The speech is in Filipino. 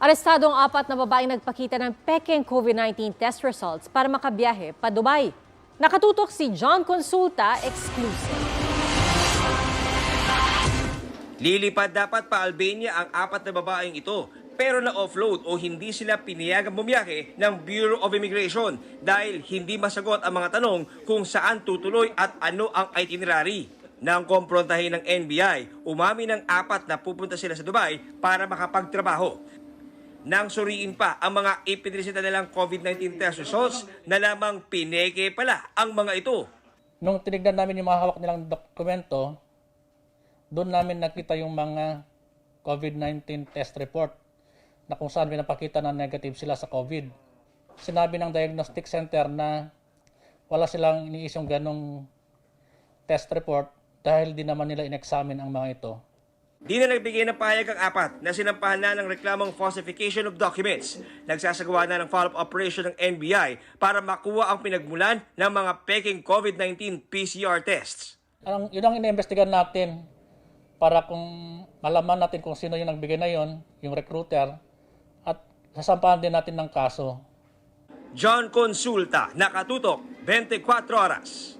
Arestado ang apat na babaeng nagpakita ng peking COVID-19 test results para makabiyahe pa Dubai. Nakatutok si John Consulta, exclusive. Lilipad dapat pa Albania ang apat na babaeng ito pero na-offload o hindi sila pinayagang bumiyahe ng Bureau of Immigration dahil hindi masagot ang mga tanong kung saan tutuloy at ano ang itinerary. Nang komprontahin ng NBI, umami ng apat na pupunta sila sa Dubai para makapagtrabaho. Nang suriin pa ang mga ipinresenta nilang COVID-19 test results na lamang pineke pala ang mga ito. Nung tinignan namin yung mga hawak nilang dokumento, doon namin nakita yung mga COVID-19 test report na kung saan pinapakita na negative sila sa COVID. Sinabi ng diagnostic center na wala silang iniisyong ganong test report dahil di naman nila in-examine ang mga ito. Di na nagbigay ng pahayag ang apat na sinampahan na ng reklamong falsification of documents. Nagsasagawa na ng follow-up operation ng NBI para makuha ang pinagmulan ng mga peking COVID-19 PCR tests. Ang, yun ang iniimbestigahan natin para kung malaman natin kung sino yung nagbigay na yon, yung recruiter, at sasampahan din natin ng kaso. John Consulta, nakatutok, 24 oras.